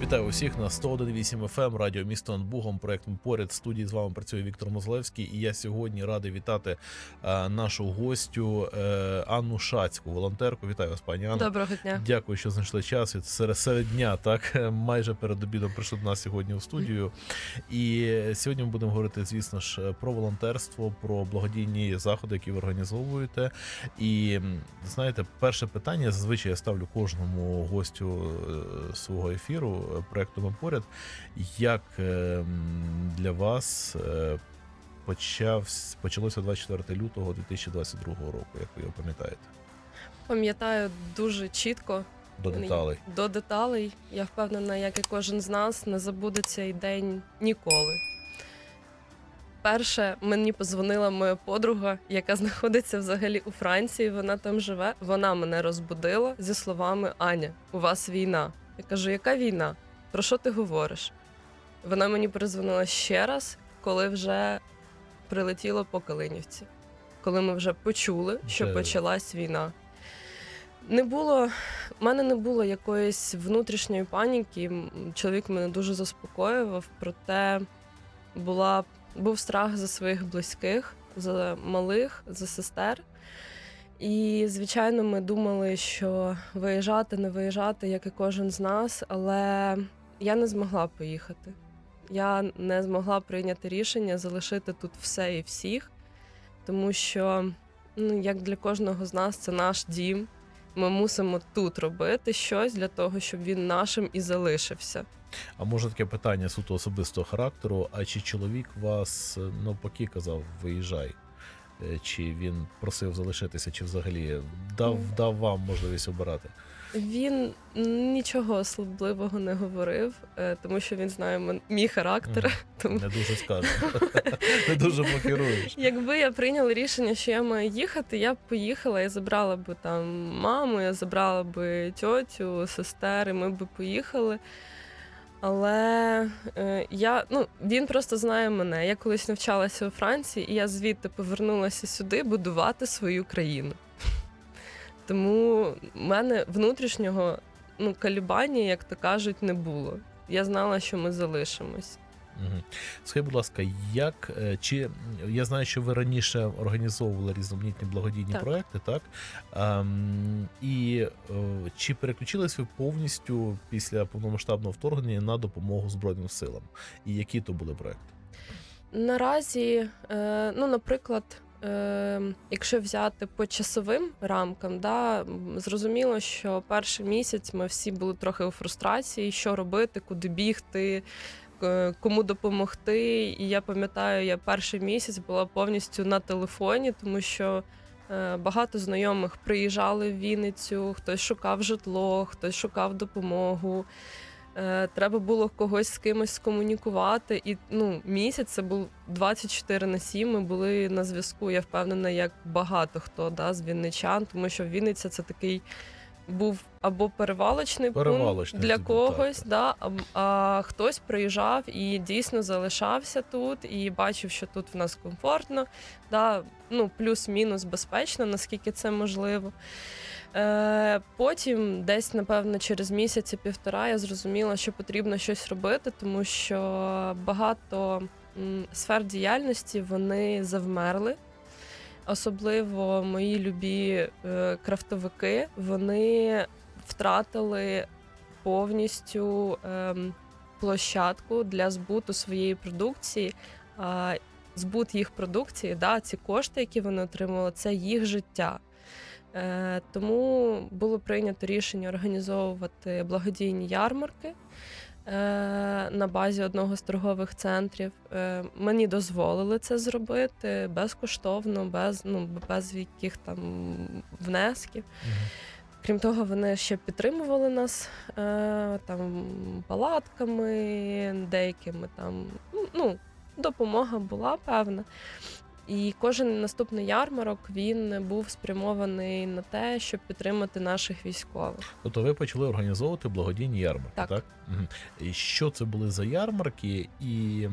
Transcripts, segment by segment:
Вітаю усіх на 101.8 FM, радіо місто над Бугом. Проектом поряд В студії з вами працює Віктор Мозлевський. І я сьогодні радий вітати е, нашу гостю е, Анну Шацьку, волонтерку. Вітаю вас, пані Анна. Доброго дня. Дякую, що знайшли час. Від серед, серед дня, так майже перед обідом прийшли до нас сьогодні у студію. І сьогодні ми будемо говорити, звісно ж, про волонтерство, про благодійні заходи, які ви організовуєте. І знаєте, перше питання зазвичай я ставлю кожному гостю е, свого ефіру проекту «Ми поряд. Як е, для вас е, почався почалося 24 лютого 2022 року, як ви його пам'ятаєте? Пам'ятаю дуже чітко До деталей. до деталей. Я впевнена, як і кожен з нас, не забуде цей день ніколи. Перше, мені позвонила моя подруга, яка знаходиться взагалі у Франції. Вона там живе. Вона мене розбудила зі словами Аня, у вас війна. Я кажу, яка війна? Про що ти говориш? Вона мені перезвонила ще раз, коли вже прилетіло по Калинівці, коли ми вже почули, що почалась війна. Не було, в мене не було якоїсь внутрішньої паніки. Чоловік мене дуже заспокоював, проте була, був страх за своїх близьких, за малих, за сестер. І, звичайно, ми думали, що виїжджати, не виїжджати, як і кожен з нас, але я не змогла поїхати. Я не змогла прийняти рішення залишити тут все і всіх, тому що, ну, як для кожного з нас, це наш дім. Ми мусимо тут робити щось для того, щоб він нашим і залишився. А може таке питання суто особистого характеру? А чи чоловік вас е, навпаки казав, виїжджай? Е, Чи він просив залишитися, чи взагалі дав, дав вам можливість обирати? Він нічого особливого не говорив, е, тому що він знає мій характер. Тому Не дуже скажу. Не дуже покеруєш. Якби я прийняла рішення, що я маю їхати, я б поїхала, я забрала би там маму, я забрала би тьотю, сестер, і ми б поїхали. Але е, я, ну, він просто знає мене. Я колись навчалася у Франції, і я звідти повернулася сюди будувати свою країну. Тому в мене внутрішнього ну, калібання, як то кажуть, не було. Я знала, що ми залишимось. Мгм. Скажіть, будь ласка, як е, чи я знаю, що ви раніше організовували різноманітні благодійні Так. проекти, так? Ем, і е, чи переключились ви повністю після повномасштабного вторгнення на допомогу Збройним силам? І які то були проекти? Наразі, е, ну, наприклад, е, якщо взяти по часовим рамкам, да, зрозуміло, що перший місяць ми всі були трохи у фрустрації, що робити, куди бігти, кому допомогти. І я пам'ятаю, я перший місяць була повністю на телефоні, тому що. е, Багато знайомих приїжджали в Вінницю, хтось шукав житло, хтось шукав допомогу. Е, Треба було когось з кимось скомунікувати. І ну, місяць це був 24 на 7. Ми були на зв'язку. Я впевнена, як багато хто да, з вінничан, тому що Вінниця це такий був або перевалочний, Перевалочний пункт для когось, так, да, а, а хтось приїжджав і дійсно залишався тут, і бачив, що тут в нас комфортно, да, ну, плюс-мінус безпечно, наскільки це можливо. Е, потім, десь, напевно, через місяці півтора, я зрозуміла, що потрібно щось робити, тому що багато сфер діяльності вони завмерли. Особливо мої любі е, крафтовики, вони втратили повністю ем, площадку для збуту своєї продукції. А збут їх продукції, да, ці кошти, які вони отримали, це їх життя. Е, тому було прийнято рішення організовувати благодійні ярмарки е, на базі одного з торгових центрів. Е, мені дозволили це зробити безкоштовно, без, ну, без яких там внесків. Крім того, вони ще підтримували нас е, там палатками, деякими там. Ну, допомога була певна. І кожен наступний ярмарок він був спрямований на те, щоб підтримати наших військових. Тобто ви почали організовувати благодійні ярмарки, так? Так. І що це були за ярмарки? І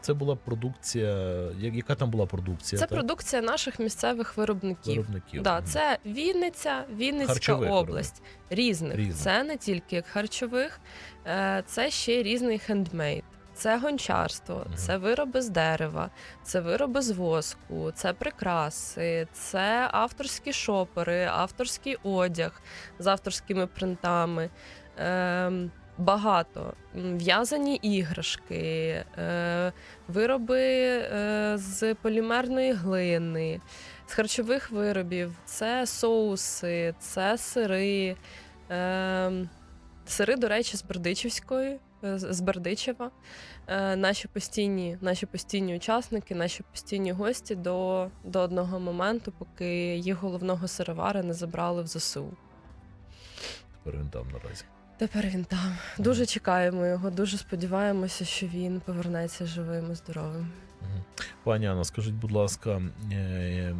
Це була продукція. Яка там була продукція? Це так? продукція наших місцевих виробників. виробників. Да, це Вінниця, Вінницька Харчових область. Різних. Різних. Це не тільки харчових, е, це ще різний хендмейд. Це гончарство, це вироби з дерева, це вироби з воску, це прикраси, це авторські шопери, авторський одяг з авторськими принтами. Ем, Багато в'язані іграшки, е, вироби е, з полімерної глини, з харчових виробів, це соуси, це сири. Е, сири, до речі, з Бердичівської, е, з з Бердичева. Е, наші постійні, наші постійні учасники, наші постійні гості до, до одного моменту, поки їх головного сировара не забрали в ЗСУ. Тепер він там наразі. Тепер він там. Дуже чекаємо його, дуже сподіваємося, що він повернеться живим і здоровим. Пані Анна, скажіть, будь ласка, е,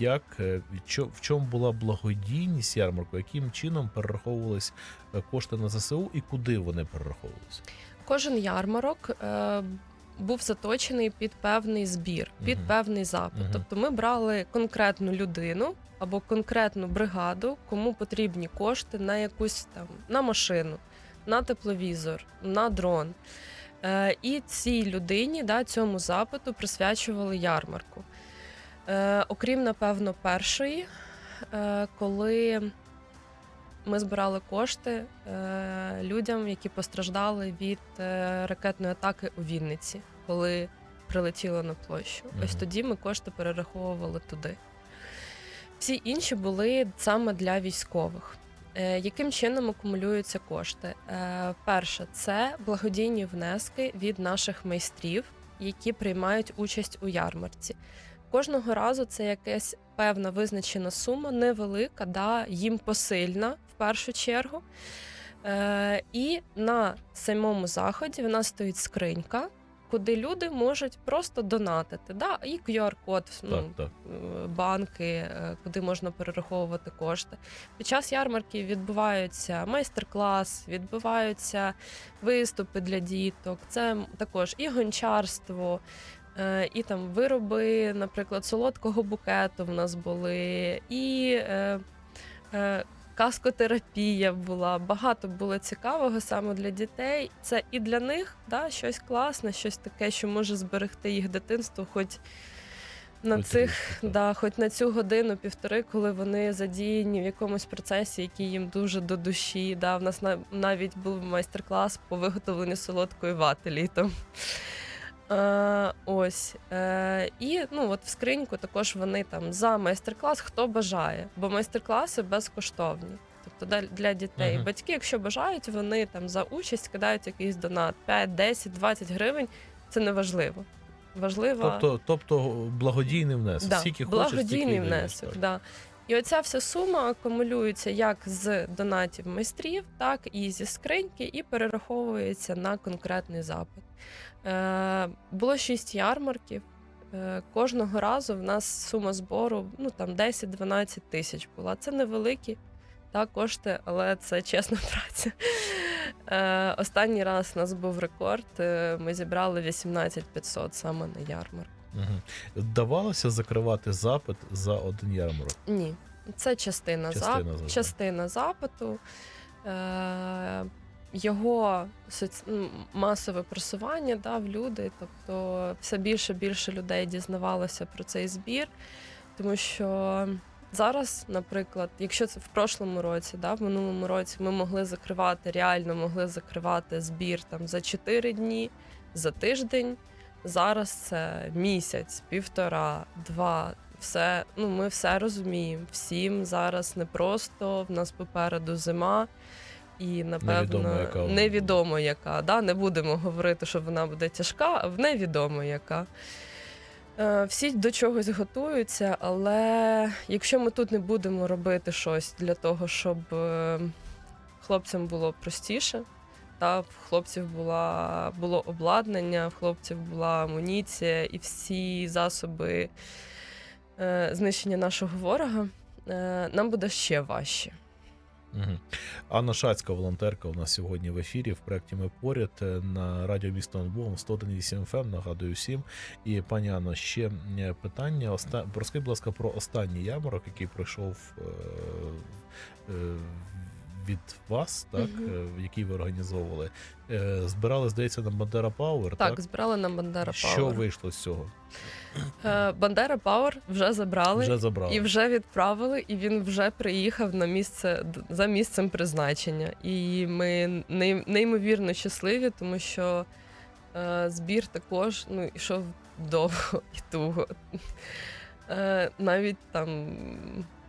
як е, в чому була благодійність ярмарку? Яким чином перераховувались е, кошти на ЗСУ і куди вони перераховувалися? Кожен ярмарок е, був заточений під певний збір, під Мгм. певний запит. Мгм. Тобто ми брали конкретну людину або конкретну бригаду, кому потрібні кошти на якусь там на машину, на тепловізор, на дрон. Е, і цій людині, да, цьому запиту присвячували ярмарку. Е, окрім, напевно, першої, е, коли ми збирали кошти е, людям, які постраждали від е, ракетної атаки у Вінниці, коли прилетіло на площу. Мгм. Ось тоді ми кошти перераховували туди. Всі інші були саме для військових. Е, яким чином акумулюються кошти? Е, перше, це благодійні внески від наших майстрів, які приймають участь у ярмарці. Кожного разу це якась певна визначена сума, невелика, да, їм посильна в першу чергу. Е, і на самому заході в нас стоїть скринька, куди люди можуть просто донатити. Да? І QR-код, ну, Так, так. е, банки, е, куди можна перераховувати кошти. Під час ярмарки відбуваються майстер-клас, відбуваються виступи для діток. Це також і гончарство, і там вироби, наприклад, солодкого букету в нас були, і е, е, каскотерапія була. Багато було цікавого саме для дітей. Це і для них да, щось класне, щось таке, що може зберегти їх дитинство, хоч на Хоч цих трішки. Да, хоч на цю годину-півтори, коли вони задіяні в якомусь процесі, який їм дуже до душі. Да, в нас на- навіть був майстер-клас по виготовленню солодкої вати літом. Е, ось. Е, і ну, от в скриньку також вони там за майстер-клас, хто бажає, бо майстер-класи безкоштовні. Тобто для- дітей. Мгм. Батьки, якщо бажають, вони там за участь кидають якийсь донат 5, 10, 20 гривень. Це не важливо. Важливо Тобто, тобто благодійний внесок. Да, Скільки хочеш, благодійний внесок. так. Да. І оця вся сума акумулюється як з донатів майстрів, так і зі скриньки, і перераховується на конкретний запит. Е, було шість ярмарків. Е, кожного разу в нас сума збору ну, там 10-12 тисяч була. Це невеликі та, кошти, але це чесна праця. Е, останній раз у нас був рекорд. Ми зібрали 18 500 саме на ярмарку. Мгм. Вдавалося закривати запит за один ярмарок. Ні, це частина, Частина зап... частина запиту. Е... Його соц... масове просування да, в люди, тобто все більше і більше людей дізнавалося про цей збір, тому що зараз, наприклад, якщо це в прошлому році, да, в минулому році ми могли закривати, реально могли закривати збір там за 4 дні, за тиждень. Зараз це місяць, півтора, два. Все, ну ми все розуміємо. Всім зараз непросто, в нас попереду зима, і напевно Невідомо, яка невідомо яка. Да? Не будемо говорити, що вона буде тяжка, а в невідомо яка. Е, Всі до чогось готуються, але якщо ми тут не будемо робити щось для того, щоб е, хлопцям було простіше, та в хлопців була, було обладнання, в хлопців була амуніція і всі засоби е, знищення нашого ворога, е, нам буде ще важче. Мгм. Анна Шацька, волонтерка, у нас сьогодні в ефірі в проєкті Ми поряд е, на радіо місто Богом 101.8 FM, нагадую всім. І пані Анно, ще е, питання. Оста... Розкажіть, будь ласка, про останній ярмарок, який пройшов е... Е... від вас, так, е, який ви організовували. Е... Збирали, здається, на Бандера Пауер, Так, так? збирали на Бандера Що вийшло з цього? Е, Бандера Пауер вже забрали. Вже забрали. І вже відправили, і він вже приїхав на місце за місцем призначення. І ми неймовірно щасливі, тому що збір також ну, йшов довго і туго. Навіть там,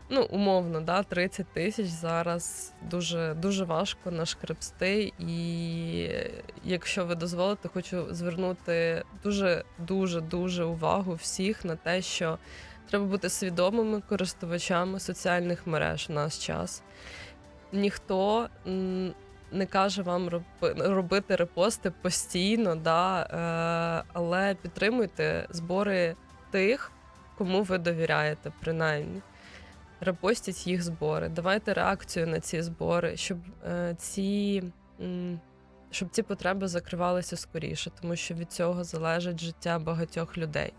ну, умовно, да, 30 тисяч зараз дуже, дуже важко нашкребсти. І якщо ви дозволите, хочу звернути дуже, дуже, дуже увагу всіх на те, що Треба бути свідомими користувачами соціальних мереж в наш час. Ніхто не каже вам роби- робити репости постійно, да, е, але підтримуйте збори тих, кому ви довіряєте, принаймні. Репостіть їх збори, давайте реакцію на ці збори, щоб е, ці. Щоб ці потреби закривалися скоріше, тому що від цього залежить життя багатьох людей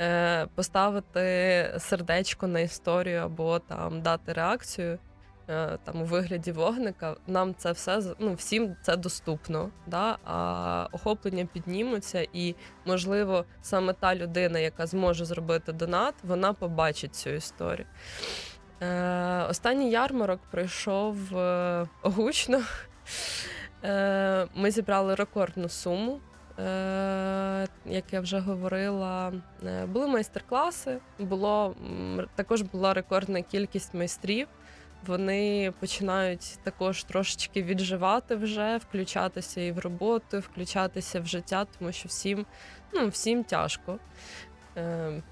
е, поставити сердечко на історію або там дати реакцію там у вигляді вогника, нам це все ну, всім це доступно. Да? А охоплення піднімуться, і можливо саме та людина, яка зможе зробити донат, вона побачить цю історію. Е, останній ярмарок пройшов е, гучно. Е, ми зібрали рекордну суму. Е, як я вже говорила, е, були майстер-класи, було також була рекордна кількість майстрів. Вони починають також трошечки відживати вже, включатися і в роботу, включатися в життя, тому що всім, ну, всім тяжко,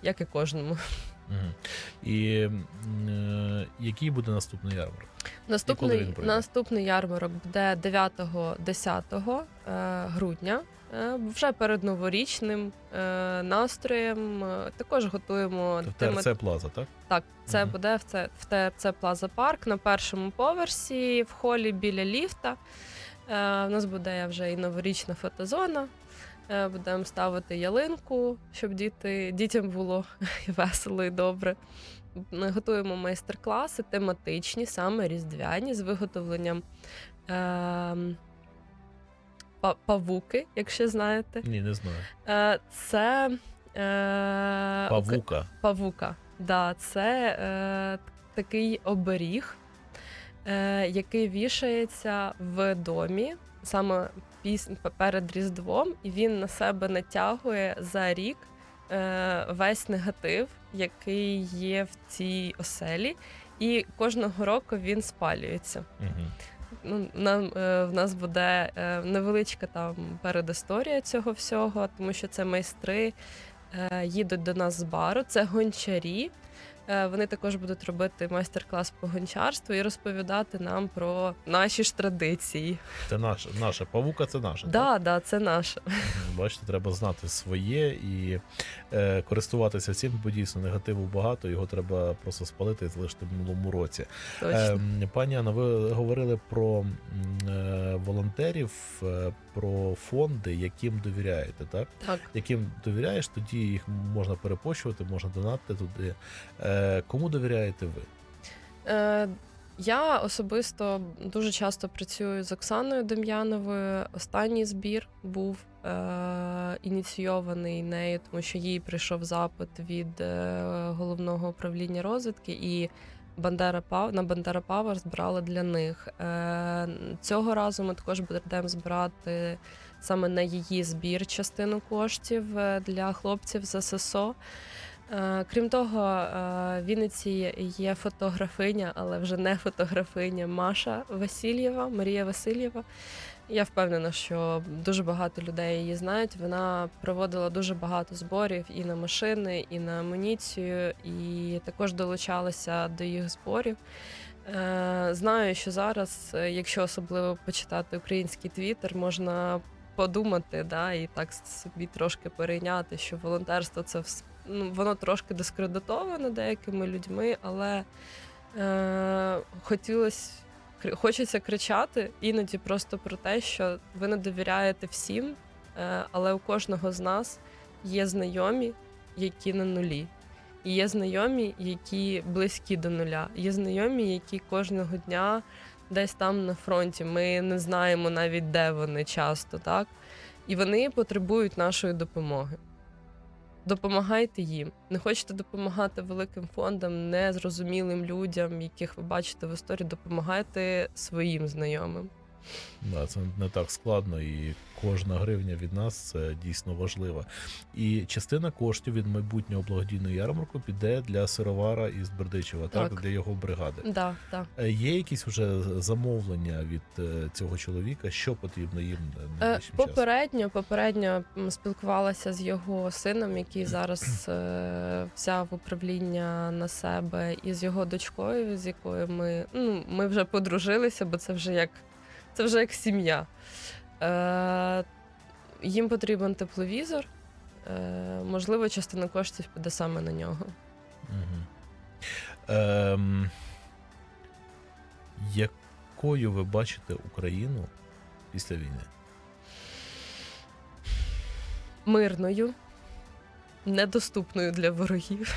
як і кожному. І е, який буде наступний ярмарок? Наступний, наступний ярмарок буде 9-10 е, грудня. Е, Вже перед новорічним е, настроєм. Е, Також готуємо В ТРЦ Плаза, так? Так, це Мгм. буде в це в ТРЦ Плаза Парк на першому поверсі, в холі біля ліфта. Е, У нас буде вже і новорічна фотозона. Е, Будемо ставити ялинку, щоб діти, дітям було весело і добре. Готуємо майстер-класи тематичні, саме різдвяні, з виготовленням е, павуки, якщо знаєте. Ні, не знаю. Е, це е, Павука. Павука. Да, це е, такий оберіг, е, який вішається в домі саме піс... перед Різдвом, і він на себе натягує за рік е, весь негатив, який є в цій оселі, і кожного року він спалюється. Ну, нам е, в нас буде е, невеличка там передісторія цього всього, тому що це майстри е, їдуть до нас з бару, це гончарі. Е, вони також будуть робити майстер-клас по гончарству і розповідати нам про наші ж традиції. Це наше, наше. Павука це наше. так? Да, да, це наше. Бачите, треба знати своє і е, користуватися цим, бо дійсно негативу багато, його треба просто спалити і залишити в минулому році. Точно. Ем, Пані Анна, ви говорили про е, волонтерів, е, про фонди, яким довіряєте, так? так. Яким довіряєш, тоді їх можна перепощувати, можна донатити туди. Е, Кому довіряєте ви? Е, я особисто дуже часто працюю з Оксаною Дем'яновою. Останній збір був е, ініційований нею, тому що їй прийшов запит від е, головного управління розвідки і. Бандера Пав на Бандера Павер збирали для них. Е, цього разу ми також будемо збирати саме на її збір частину коштів е, для хлопців з ССО. Е, Крім того, е, в Вінниці є фотографиня, але вже не фотографиня Маша Васильєва, Марія Васильєва. Я впевнена, що дуже багато людей її знають. Вона проводила дуже багато зборів і на машини, і на амуніцію, і також долучалася до їх зборів. Е, Знаю, що зараз, якщо особливо почитати український твіттер, можна подумати, да, і так собі трошки перейняти, що волонтерство це ну, воно трошки дискредитовано деякими людьми, але е, хотілося хочеться кричати іноді просто про те, що ви не довіряєте всім, е, але у кожного з нас є знайомі, які на нулі. І є знайомі, які близькі до нуля. Є знайомі, які кожного дня десь там на фронті. Ми не знаємо навіть, де вони часто, так? І вони потребують нашої допомоги. Допомагайте їм. Не хочете допомагати великим фондам, незрозумілим людям, яких ви бачите в історії, допомагайте своїм знайомим. Да, це не так складно, і кожна гривня від нас це дійсно важлива. І частина коштів від майбутнього благодійного ярмарку піде для сировара із Бердичева, так, Так. для його бригади. Да, да. Е, Є якісь вже замовлення від е, цього чоловіка, що потрібно їм Е, часом? Попередньо, попередньо спілкувалася з його сином, який зараз е, взяв управління на себе, і з його дочкою, з якою ми, ну, ми вже подружилися, бо це вже як, це вже як сім'я. Е, їм потрібен тепловізор. Е, можливо, частина коштів піде саме на нього. Угу. Ем, якою ви бачите Україну після війни? мирною, недоступною для ворогів,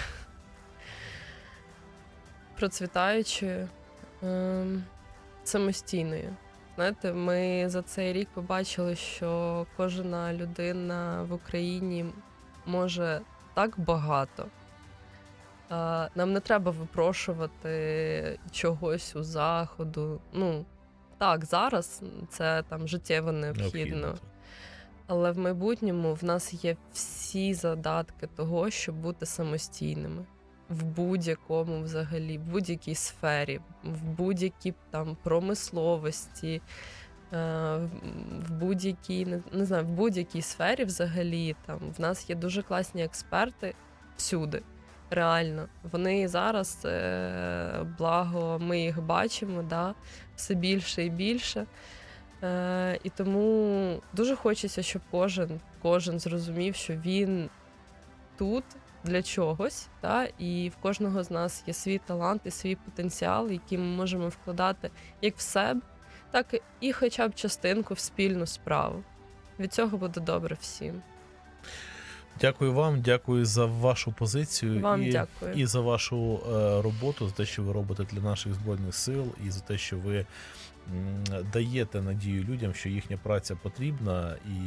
процвітаючою, ем, самостійною. Знаєте, ми за цей рік побачили, що кожна людина в Україні може так багато. Нам не треба випрошувати чогось у заходу. Ну, так, зараз це там життєво необхідно. так. Але в майбутньому в нас є всі задатки того, щоб бути самостійними в будь-якому взагалі, в будь-якій сфері, в будь-якій там промисловості, е, в- будь-якій не, не знаю, в будь-якій сфері взагалі там в нас є дуже класні експерти всюди. Реально, вони зараз, е, благо, ми їх бачимо, да, все більше і більше. Е, і тому дуже хочеться, щоб кожен, кожен зрозумів, що він тут для чогось, та, і в кожного з нас є свій талант і свій потенціал, який ми можемо вкладати як в себе, так і хоча б частинку в спільну справу. Від цього буде добре всім. Дякую вам, дякую за вашу позицію Вам і, дякую. і за вашу е, роботу, за те, що ви робите для наших збройних сил, і за те, що ви м, даєте надію людям, що їхня праця потрібна. І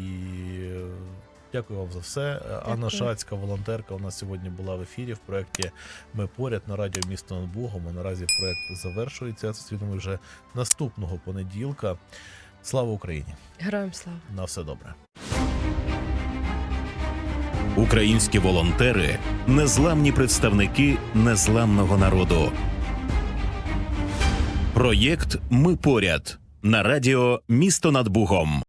дякую вам за все. Е, Анна Шацька, волонтерка, у нас сьогодні була в ефірі в проєкті Ми поряд на радіо місто над Богом. А наразі проєкт завершується. Зустрінемо вже наступного понеділка. Слава Україні! Героям слава! На все добре. Українські волонтери незламні представники незламного народу. Проєкт Ми поряд на радіо Місто над Бугом.